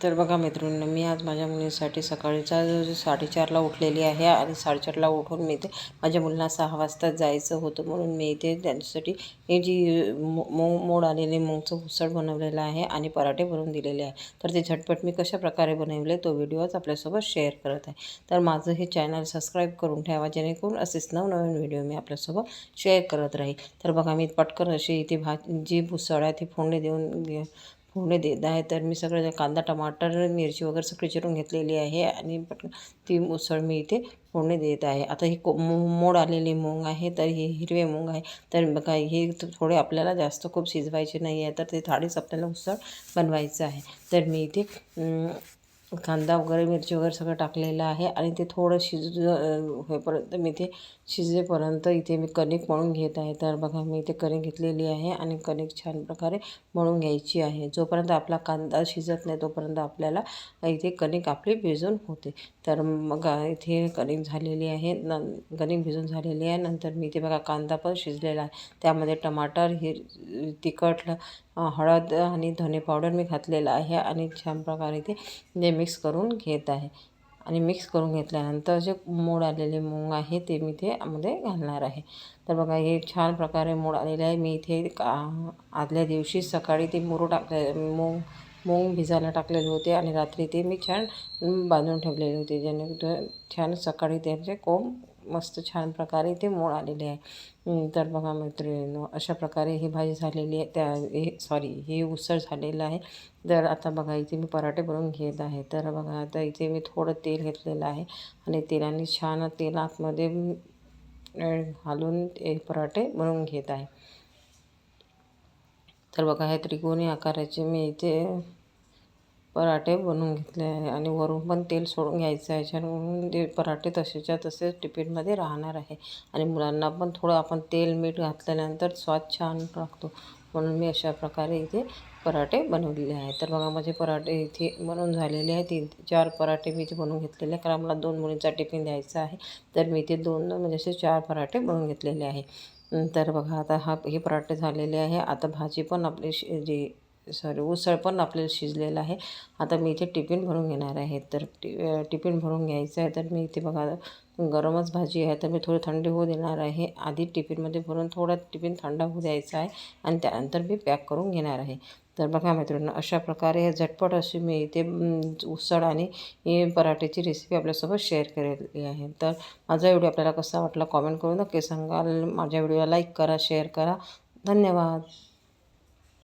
तर बघा मित्रांनो मी आज माझ्या मुलीसाठी सकाळीचा साडेचारला उठलेली आहे आणि साडेचारला उठून मी ते माझ्या मुलींना सहा वाजता जायचं होतं म्हणून मी इथे त्यांच्यासाठी हे जी मो मोड आलेले मूगचं उसळ बनवलेलं आहे आणि पराठे बनवून दिलेले आहे. तर ते झटपट मी कशा प्रकारे बनवले तो व्हिडिओ आज आपल्यासोबत शेअर करत आहे. तर माझं हे चॅनल सबस्क्राईब करून ठेवा जेणेकरून असेच नवनवीन व्हिडिओ मी आपल्यासोबत शेअर करत राहील. तर बघा मी पटकन अशी इथे भात जी उसळ आहे ती फोडणी देऊन फोडणी देत आहे. तर मी सगळं कांदा टमाटर मिरची वगैरे सगळी चिरून घेतलेली आहे आणि ती उसळ मी इथे फोडणी देत आहे. आता ही को मो मोड आलेली मूग आहे तर ही हिरवे मूग आहे. तर बघा हे थोडे आपल्याला जास्त खूप शिजवायचे नाही आहे तर ते थाळीच आपल्याला उसळ बनवायचं आहे. तर मी इथे कांदा वगैरे मिरची वगैरे सगळं टाकलेलं आहे आणि ते थोडं शिज होईपर्यंत मी ते शिजेपर्यंत इथे मी कणिक मळून घेत आहे. तर बघा मी इथे कणिक घेतलेली आहे आणि कणिक छान प्रकारे मळून घ्यायची आहे. जोपर्यंत आपला कांदा शिजत नाही तोपर्यंत आपल्याला इथे कणिक आपली भिजून होते. तर मग इथे कणिक झालेली आहे न कणिक भिजून झालेली आहे. नंतर मी इथे बघा कांदा पण शिजलेला आहे. त्यामध्ये टमाटर हिर तिखट हळद आणि धने पावडर मी घातलेलं आहे आणि छान प्रकारे ते मिक्स करून घेत आहे. आणि मिक्स करून घेतल्यानंतर जे मूळ आलेले मूग आहे ते मी ते मध्ये घालणार आहे. तर बघा हे छान प्रकारे मूळ आलेले आहे. मी इथे का आदल्या दिवशी सकाळी ते मुरू टाकले मूग मूग भिजायला टाकलेले होते आणि रात्री ते मी छान बांधून ठेवलेले होते. जेणेकरून छान सकाळी त्यांचे कोंब मस्त छान प्रकारे ते मोड आलेले आहे. तर बघा मैत्रिणींनो अशा प्रकारे ही भाजी झालेली आहे. त्या हे सॉरी हे उसळ झालेलं आहे. तर आता बघा इथे मी पराठे बनवून घेत आहे. तर बघा आता इथे मी थोडं तेल घेतलेलं आहे. आणि तेलाने छान तेल आतमध्ये घालून ते पराठे बनवून घेत आहे. तर बघा हे त्रिकोणी आकाराचे मी इथे पराठे बनवून घेतले आहे आणि वरून पण तेल सोडून घ्यायचं आहे छान ते पराठे तसेच्या तसेच टिफिनमध्ये राहणार आहे. आणि मुलांना पण थोडं आपण तेल मीठ घातल्यानंतर स्वाद छान लागतो म्हणून मी अशा प्रकारे इथे पराठे बनवलेले आहेत. तर बघा माझे पराठे इथे बनवून झालेले आहेत. तीन चार पराठे मी इथे बनवून घेतलेले आहे कारण मला दोन मुलींचा टिफिन द्यायचा आहे. तर मी इथे दोन म्हणजे असे चार पराठे बनवून घेतलेले आहे. तर बघा आता हा हे पराठे झालेले आहे. आता भाजी पण आपली जी सॉरी उसळ पण आपल्याला शिजलेलं आहे. आता मी इथे टिफिन भरून घेणार आहे. तर टि टिफिन भरून घ्यायचं आहे तर मी इथे बघा गरमच भाजी आहे तर मी थोडी थंडी होऊ देणार आहे. आधी टिफिनमध्ये भरून थोडा टिफिन थंड होऊ द्यायचा आहे आणि त्यानंतर मी पॅक करून घेणार आहे. तर बघा मित्रांनो अशा प्रकारे झटपट अशी मी इथे उसळ आणि पराठेची पराठ्याची रेसिपी आपल्यासोबत शेअर केलेली आहे. तर माझा व्हिडिओ आपल्याला कसा वाटला कॉमेंट करून नक्की सांगाल. माझ्या व्हिडिओला लाईक करा शेअर करा. धन्यवाद.